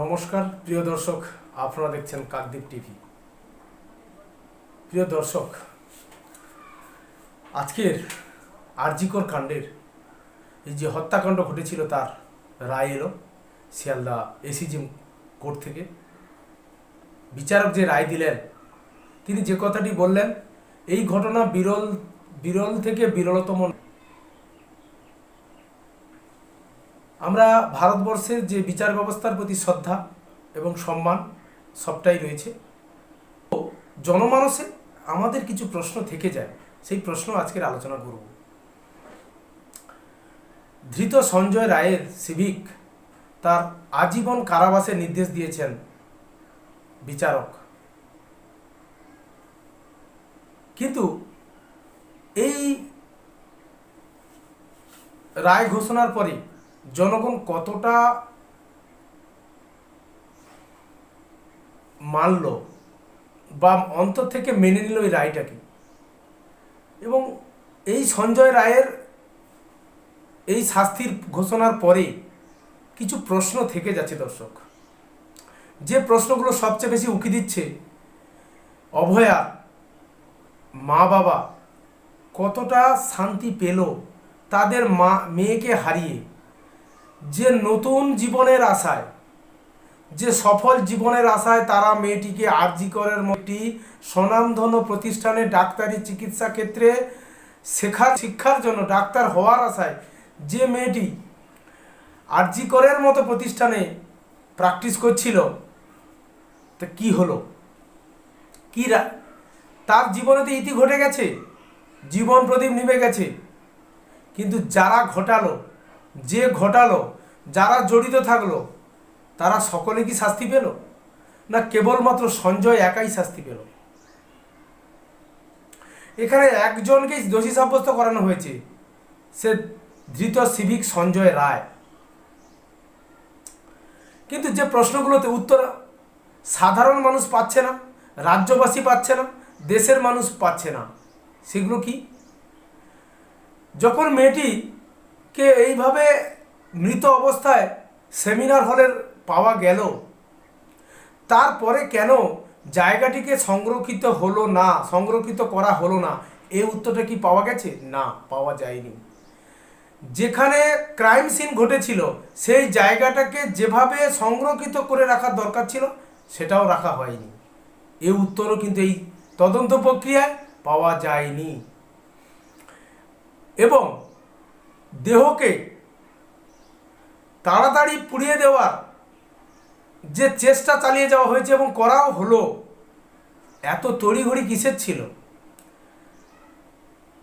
নমস্কার, প্রিয় দর্শক, আপনারা দেখছেন কাকদ্বীপ টিভি। প্রিয় দর্শক, আজকের আরজিকর কাণ্ডের এই যে হত্যাকাণ্ড ঘটেছিল তার রায় এলো শিয়ালদা এসিজিম কোর্ট থেকে। বিচারক যে রায় দিলেন, তিনি যে কথাটি বললেন, এই ঘটনা বিরল বিরল থেকে বিরলতম আমরা ভারতবর্ষের যে বিচার ব্যবস্থার প্রতি শ্রদ্ধা এবং সম্মান সবটাই রয়েছে। তো জনমানসে আমাদের কিছু প্রশ্ন থেকে যায়, সেই প্রশ্ন আজকের আলোচনা করব। ধৃত সঞ্জয় রায়ের সিভিক তার আজীবন কারাবাসের নির্দেশ দিয়েছেন বিচারক। কিন্তু এই রায় ঘোষণার পরে জনগণ কতটা মানল বা অন্তর থেকে মেনে নিল এই রায়টাকে? এবং এই সঞ্জয় রায়ের এই শাস্তির ঘোষণার পরে কিছু প্রশ্ন থেকে যাচ্ছে দর্শক। যে প্রশ্নগুলো সবচেয়ে বেশি উকি দিচ্ছে, অভয়া, মা বাবা কতটা শান্তি পেল তাদের মা, মেয়েকে হারিয়ে? যে নতুন জীবনের আশায়, যে সফল জীবনের আশায় তারা মেয়েটিকে আরজিকরের একটি স্বনামধন্য প্রতিষ্ঠানে ডাক্তারি চিকিৎসা ক্ষেত্রে শেখার, শিক্ষার জন্য ডাক্তার হওয়ার আশায় যে মেয়েটি আরজিকরের মতো প্রতিষ্ঠানে প্র্যাকটিস করছিল, তা কি হলো? কি তার জীবনে তো ইতি ঘটে গেছে, জীবন প্রদীপ নিভে গেছে, কিন্তু যারা ঘটালো যে ঘটালো, যারা জড়িত থাকল, তারা সকলে কি শাস্তি পেল? না কেবলমাত্র সঞ্জয় একাই শাস্তি পেল? এখানে একজনকেই দোষী সাব্যস্ত করানো হয়েছে, সে ধৃত সিভিক সঞ্জয় রায়। কিন্তু যে প্রশ্নগুলোতে উত্তর সাধারণ মানুষ পাচ্ছে না, রাজ্যবাসী পাচ্ছে না, দেশের মানুষ পাচ্ছে না, সেগুলো কি? যখন মেয়েটিকে এইভাবে মৃত অবস্থায় সেমিনার হলের পাওয়া গেল? তারপরে কেন জায়গাটিকে সংরক্ষিত হলো না, সংরক্ষিত করা হলো না? এই উত্তরটা কি পাওয়া গেছে? না, পাওয়া যায়নি। যেখানে ক্রাইম সিন ঘটেছিল, সেই জায়গাটাকে যেভাবে সংরক্ষিত করে রাখার দরকার ছিল, সেটাও রাখা হয়নি। এই উত্তরও কিন্তু এই তদন্ত প্রক্রিয়ায় পাওয়া যায়নি। এবং দেহকে তাড়াতাড়ি পুড়িয়ে দেওয়ার যে চেষ্টা চালিয়ে যাওয়া হয়েছে এবং করাও হলো, এত তড়িঘড়ি কিসের ছিল?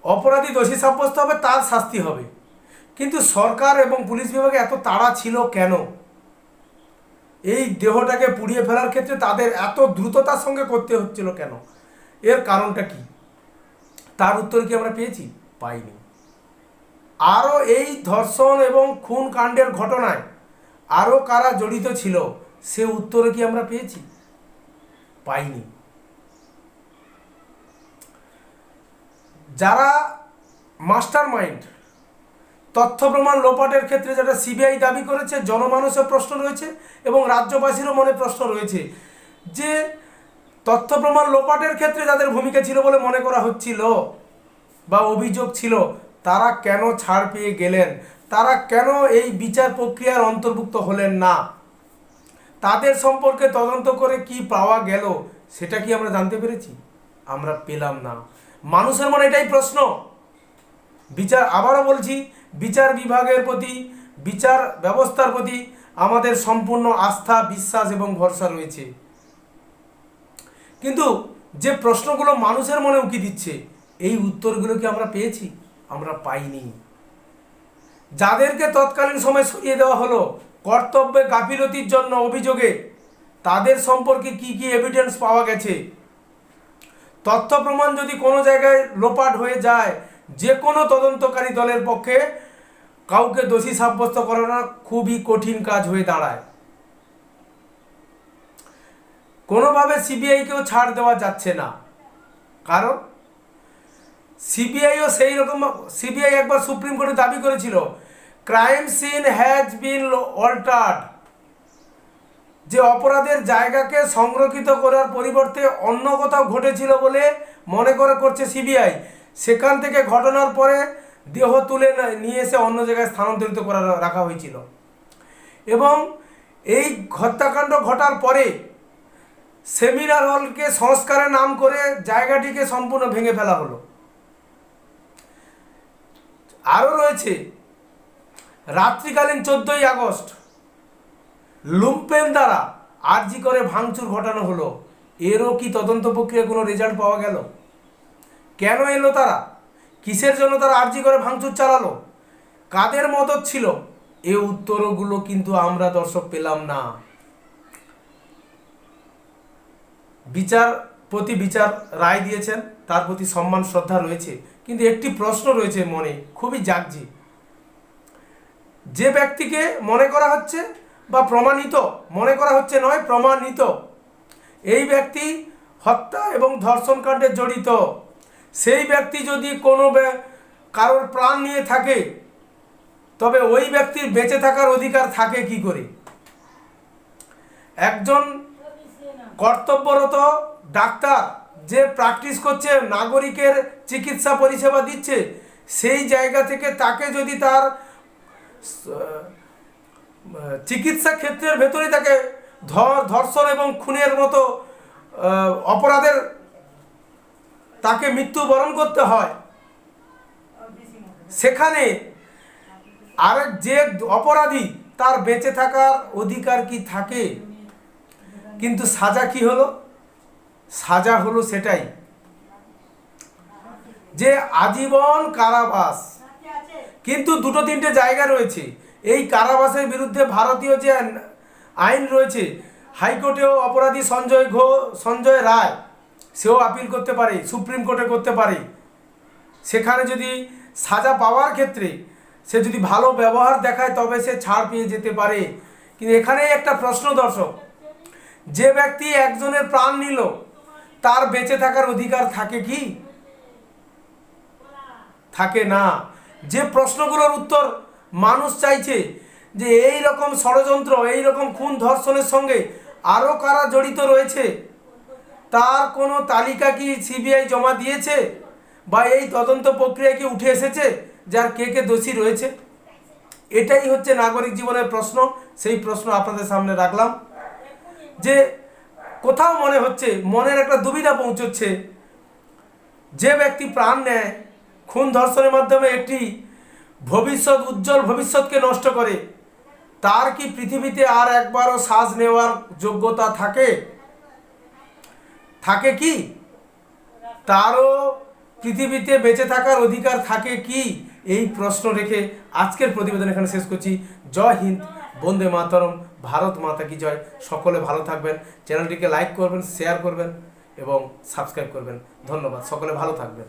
অপরাধী দোষী সাব্যস্ত হবে, তার শাস্তি হবে। কিন্তু সরকার এবং পুলিশ বিভাগে এত তাড়া ছিল কেন? এই দেহটাকে পুড়িয়ে ফেলার ক্ষেত্রে তাদের এত দ্রুততার সঙ্গে করতে হচ্ছিল কেন? এর কারণটা কি? তার উত্তর কি আমরা পেয়েছি? পাইনি। আরও এই ধর্ষণ এবং খুন কাণ্ডের ঘটনায় আরও কারা জড়িত ছিল, সে উত্তরে কি আমরা পেয়েছি? পাইনি। যারা মাস্টার মাইন্ড তথ্য প্রমাণ লোপাটের ক্ষেত্রে যেটা সিবিআই দাবি করেছে, জনমানুষের প্রশ্ন রয়েছে এবং রাজ্যবাসীরও মনে প্রশ্ন রয়েছে যে তথ্য প্রমাণ লোপাটের ক্ষেত্রে যাদের ভূমিকা ছিল বলে মনে করা হচ্ছিল বা অভিযোগ ছিল তারা কেন ছাড় পেয়ে গেলেন? তারা কেন এই বিচার প্রক্রিয়ার অন্তর্ভুক্ত হলেন না? তাদের সম্পর্কে তদন্ত করে কি পাওয়া গেল, সেটা কি আমরা জানতে পেরেছি? আমরা পেলাম না। মানুষের মনে এটাই প্রশ্ন। বিচার, আবারও বলছি, বিচার বিভাগের প্রতি, বিচার ব্যবস্থার প্রতি আমাদের সম্পূর্ণ আস্থা, বিশ্বাস এবং ভরসা রয়েছে। কিন্তু যে প্রশ্নগুলো মানুষের মনে উকি দিচ্ছে, এই উত্তরগুলো কি আমরা পেয়েছি? আমরা পাইনি। যাদেরকে তৎকালীন সময় সরিয়ে দেওয়া হলো, কর্তব্যে গাফিলতির জন্য অভিযোগে, তাদের সম্পর্কে কি কি এভিডেন্স পাওয়া গেছে? তথ্য প্রমাণ যদি কোনো জায়গায় লোপাট হয়ে যায়, যে কোনো তদন্তকারী দলের পক্ষে কাউকে দোষী সাব্যস্ত করানো খুবই কঠিন কাজ হয়ে দাঁড়ায়। কোনোভাবে সিবিআইকেও ছাড় দেওয়া যাচ্ছে না। কারণ সিবিআইও সেই রকম, সিবিআই একবার সুপ্রিম কোর্টে দাবি করেছিল crime scene has been altered যে অপরাধের জায়গাকে সংরক্ষিত করার পরিবর্তে অন্য কোথাও ঘটেছিল বলে মনে করে করছে সিবিআই। সেখান থেকে ঘটনার পরে দেহ তুলে নিয়ে এসে অন্য জায়গায় স্থানান্তরিত করা রাখা হয়েছিল। এবং এই হত্যাকাণ্ড ঘটার পরে সেমিনার হলকে সংস্কারের নাম করে জায়গাটিকে সম্পূর্ণ ভেঙে ফেলা হলো। আরও রয়েছে। রাত্রিকালীন চোদ্দই আগস্ট, লুম্পেন দ্বারা আরজি করে ভাঙচুর ঘটানো হলো। এরও কি তদন্ত প্রক্রিয়া কোনো রেজাল্ট পাওয়া গেল? কেন এলো তারা? কিসের জন্য তারা আরজি করে ভাঙচুর চালালো? কাদের মদত ছিল? এ উত্তরগুলো কিন্তু আমরা দর্শক পেলাম না। বিচার প্রতি বিচার রায় দিয়েছেন, তার প্রতি সম্মান, শ্রদ্ধা রয়েছে। কিন্তু একটি প্রশ্ন রয়েছে মনে, খুবই জাগজি যে ব্যক্তিকে মনে করা হচ্ছে বা প্রমাণিত, মনে করা হচ্ছে নয়, প্রমাণিত, এই ব্যক্তি হত্যা এবং ধর্ষণকাণ্ডে জড়িত। সেই ব্যক্তি যদি কোনো কারোর প্রাণ নিয়ে থাকে, তবে ওই ব্যক্তির বেঁচে থাকার অধিকার থাকে কি করে? একজন কর্তব্যরত ডাক্তার যে প্র্যাকটিস করছে নাগরিকের চিকিৎসা পরিষেবা দিচ্ছে, সেই জায়গা থেকে তাকে যদি তার চিকিৎসা ক্ষেত্রের ভেতরে তাকে ধর, ধর্ষণ এবং খুনের মতো অপরাধের তাকে মৃত্যুবরণ করতে হয়। সেখানে আরেক যে অপরাধী, তার বেঁচে থাকার অধিকার কি থাকে? কিন্তু সাজা কি হলো? সাজা হলো সেটাই। যে আজীবন কারাবাস। কিন্তু দুটো তিনটে জায়গা রয়েছে। এই কারাবাসের বিরুদ্ধে ভারতীয় যে আইন- রয়েছে, হাইকোর্টেও অপরাধী সঞ্জয় ঘো, সঞ্জয় রায়, সেও আপিল করতে পারে, সুপ্রিম কোর্টে করতে পারে। সেখানে যদি সাজা পাওয়ার ক্ষেত্রে সে যদি ভালো ব্যবহার দেখায়, তবে সে ছাড় পেয়ে যেতে পারে। কিন্তু এখানেই একটা প্রশ্ন দর্শক, যে ব্যক্তি একজনের প্রাণ নিল তার বেঁচে থাকার অধিকার থাকে কি? থাকে না। যে প্রশ্নগুলোর উত্তর মানুষ চাইছে যে এই রকম ষড়যন্ত্র, এই রকম খুন ধর্ষণের সঙ্গে আরও কারা জড়িত রয়েছে, তার কোনো তালিকা কি সিবিআই জমা দিয়েছে? বা এই তদন্ত প্রক্রিয়া কি উঠে এসেছে? যার কে কে দোষী রয়েছে? এটাই হচ্ছে নাগরিক জীবনের প্রশ্ন। সেই প্রশ্ন আপনাদের সামনে রাখলাম যে কোথাও মনে হচ্ছে, মনের একটা দুবিধা পৌঁছচ্ছে। যে ব্যক্তি প্রাণ নেয়, খুন ধর্ষণের মাধ্যমে একটি ভবিষ্যৎ, উজ্জ্বল ভবিষ্যৎকে নষ্ট করে, তার কি পৃথিবীতে আর একবারও শ্বাস নেওয়ার যোগ্যতা থাকে? থাকে কি? তারও পৃথিবীতে বেঁচে থাকার অধিকার থাকে কি? এই প্রশ্ন রেখে আজকের প্রতিবেদন এখানে শেষ করছি। জয় হিন্দ। বন্দে মাতরম, ভারত মাতা কি জয়। সকলে ভালো থাকবেন, চ্যানেলটিকে লাইক করবেন, শেয়ার করবেন এবং সাবস্ক্রাইব করবেন। ধন্যবাদ, সকলে ভালো থাকবেন।